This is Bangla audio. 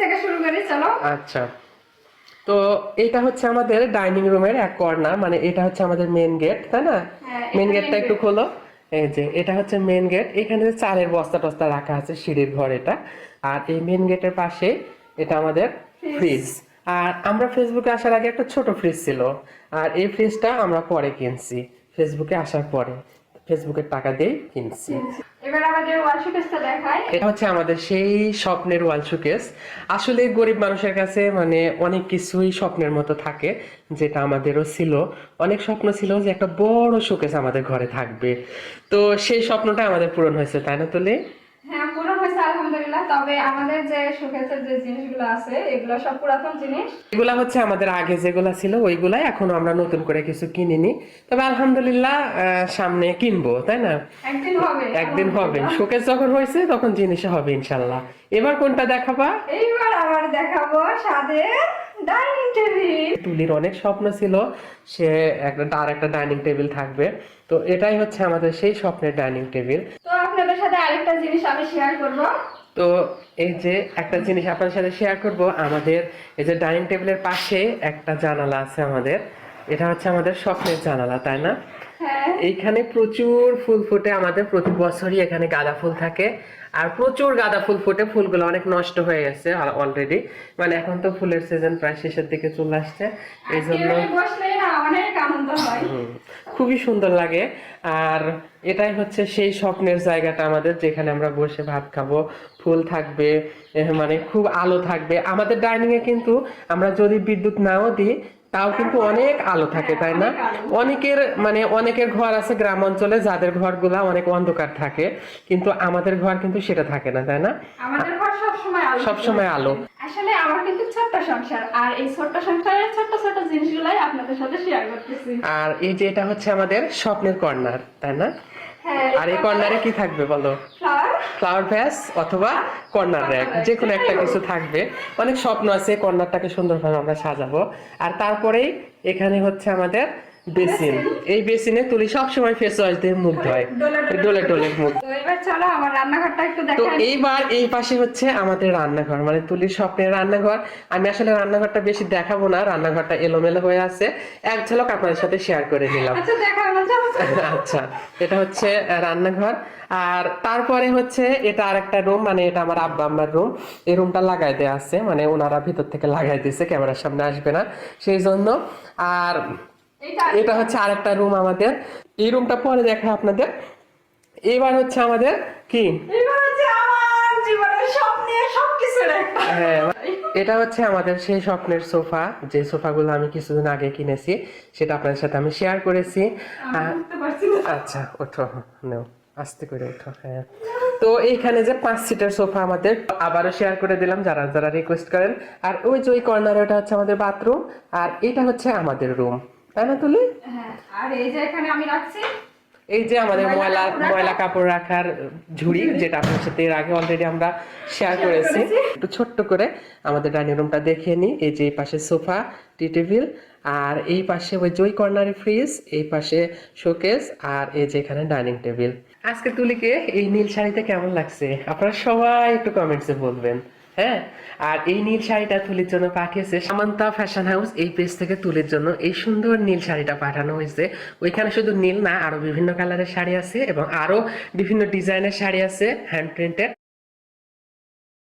থেকে শুরু করি চলো। আচ্ছা। তো এটা হচ্ছে আমাদের ডাইনিং রুমের এক কর্নার মানে এটা হচ্ছে আমাদের মেন গেট তাই না? হ্যাঁ, মেন গেটটা একটু খোলো। এই যে এটা হচ্ছে মেন গেট এখানে যে চালের বস্তা টস্তা রাখা আছে সিঁড়ির ঘর এটা। আর এই মেন গেটের পাশে এটা আমাদের ফ্রিজ আর আমরা ফেসবুকে আসার আগে একটা ছোট ফ্রিজ ছিল। আর এই ফ্রিজটা আমরা পরে কিনছি ফেসবুকে আসার পরে। ফেসবুকের টাকা দিয়ে কিনছি। এবার আমাদের ওয়াল শোকেসটা দেখাই। এটা হচ্ছে আমাদের সেই স্বপ্নের ওয়াল শোকেস। আসলে গরিব মানুষের কাছে মানে অনেক কিছুই স্বপ্নের মতো থাকে যেটা আমাদেরও ছিল। অনেক স্বপ্ন ছিল যে একটা বড় শোকেস আমাদের ঘরে থাকবে। তো সেই স্বপ্নটা আমাদের পূরণ হয়েছে তাই না তোলে? হ্যাঁ তবে আমাদের যে শোকেসের যে জিনিসগুলো আছে এগুলো সব পুরাতন জিনিস। এগুলা হচ্ছে আমাদের আগে যেগুলা ছিল ওইগুলাই এখনও আমরা নতুন করে কিছু কিনিনি। তবে আলহামদুলিল্লাহ সামনে কিনবো তাই না? একদিন হবে একদিন হবে। শোকেস যখন হয়েছে তখন জিনিসে হবে ইনশাল্লাহ এবার কোনটা দেখাবা? এইবার আবার দেখাবো স্বাদের ডাইনিং টেবিল। তুলির অনেক স্বপ্ন ছিল সে একটা তার একটা ডাইনিং টেবিল থাকবে। তো এটাই হচ্ছে আমাদের সেই স্বপ্নের ডাইনিং টেবিল। তো আপনাদের সাথে আরেকটা জিনিস আমি শেয়ার করব। তো এই যে একটা জিনিস আপনার সাথে শেয়ার করব আমাদের এই যে ডাইনিং টেবিলের পাশে একটা জানালা আছে আমাদের। এটা হচ্ছে আমাদের স্বপ্নের জানালা তাই না? হ্যাঁ। এইখানে প্রচুর ফুল ফুটে আমাদের প্রতি বছরই এখানে গাঁদা ফুল থাকে। আর প্রচুর গাঁদা ফুল ফুটে ফুলগুলো অনেক নষ্ট হয়ে গেছে অলরেডি মানে এখন তো ফুলের সিজন প্রায় শেষের দিকে চলে আসছে। এই জন্য খুবই সুন্দর লাগে। আর এটাই হচ্ছে সেই স্বপ্নের জায়গাটা আমাদের যেখানে আমরা বসে ভাত খাব। ফুল থাকবে মানে খুব আলো থাকবে। আমাদের ডাইনিং এ কিন্তু আমরা যদি বিদ্যুৎ নাও দিই তাও কিন্তু অনেক আলো থাকে তাই না? অনেকের মানে অনেকের ঘর আছে গ্রাম অঞ্চলে যাদের ঘরগুলা অনেক অন্ধকার থাকে। কিন্তু আমাদের ঘর কিন্তু সেটা থাকে না তাই না? আমাদের ঘর সবসময় আলো সবসময় আলো। আসলে আমার কিন্তু ছোট্ট সংসার আর এই ছোট্ট সংসারের ছোট্ট ছোট্ট জিনিসগুলাই আপনাদের সাথে শেয়ার করতেছি। আর এই যে এটা হচ্ছে আমাদের স্বপ্নের কর্নার তাই না? হ্যাঁ আর এই কর্নারে কি থাকবে বলো? ফ্লাওয়ার ফ্লাওয়ার ভ্যাস অথবা কর্নার র্যাক যে কোনো একটা কিছু থাকবে। অনেক স্বপ্ন আছে কর্নারটাকে সুন্দরভাবে আমরা সাজাবো। আর তারপরেই এখানে হচ্ছে আমাদের বেসিন। এই বেসিনে তুলি সবসময় ফেস ওয়াশ দিয়ে মুখ ধোয়। ডোলে ডোলে মুখ। তো এবার চলো আমার রান্নাঘরটা একটু তো এইবার এই পাশে হচ্ছে আমাদের রান্নাঘর মানে তুলির স্বপ্নের রান্নাঘর। আমি আসলে রান্নাঘরটা বেশি দেখাবো না রান্নাঘরটা এলোমেলো হয়ে আছে। এক ঝলক আপনাদের সাথে শেয়ার করে নিলাম। আচ্ছা আচ্ছা এটা হচ্ছে রান্নাঘর। আর তারপরে হচ্ছে এটা আরেকটা রুম মানে এটা আমার আব্বা আম্মার রুম এই রুমটা লাগাই দেওয়া আছে মানে ওনারা ভিতর থেকে লাগাই দিয়েছে ক্যামেরার সামনে আসবে না। সেই জন্য আর এটা হচ্ছে আরেকটা রুম আমাদের। এই রুমটা পরে দেখা আপনাদের। এবার হচ্ছে আমাদের কি? হ্যাঁ এটা হচ্ছে আমাদের সেই স্বপ্নের সোফা। যে সোফাগুলো আমি কিছুদিন আগে কিনেছি সেটা আপনাদের সাথে আমি শেয়ার করেছি। আচ্ছা ওঠো নেও আস্তে করে ওঠো হ্যাঁ। তো এইখানে যে পাঁচ সিটের সোফা আমাদের আবারও শেয়ার করে দিলাম যারা যারা রিকোয়েস্ট করেন। আর ওই যে ওই কর্নার ওটা হচ্ছে আমাদের বাথরুম আর এটা হচ্ছে আমাদের রুম তাই না তুলি? হ্যাঁ আর এই যে এখানে আমি রাখছি। এই যে আমাদের ময়লা ময়লা কাপড় রাখার ঝুড়ি যেটা আপনার সাথে এর আগে অলরেডি আমরা শেয়ার করেছি। একটু ছোট্ট করে আমাদের ডাইনিং রুমটা দেখিয়ে নিই এই যে এই পাশে সোফা টি টেবিল আর এই পাশে ওই জয় কর্নারে ফ্রিজ এই পাশে শোকেস আর এই যে এখানে ডাইনিং টেবিল আজকে তুলিকে এই নীল শাড়িতে কেমন লাগছে? আপনারা সবাই একটু কমেন্টসে বলবেন। হ্যাঁ আর এই নীল শাড়িটা তুলির জন্য পাঠিয়েছে সামান্তা ফ্যাশন হাউস এই পেজ থেকে তুলির জন্য। এই সুন্দর নীল শাড়িটা পাঠানো হয়েছে। ওইখানে শুধু নীল না, আরও বিভিন্ন কালারের শাড়ি আছে এবং আরও বিভিন্ন ডিজাইনের শাড়ি আছে হ্যান্ড প্রিন্টেড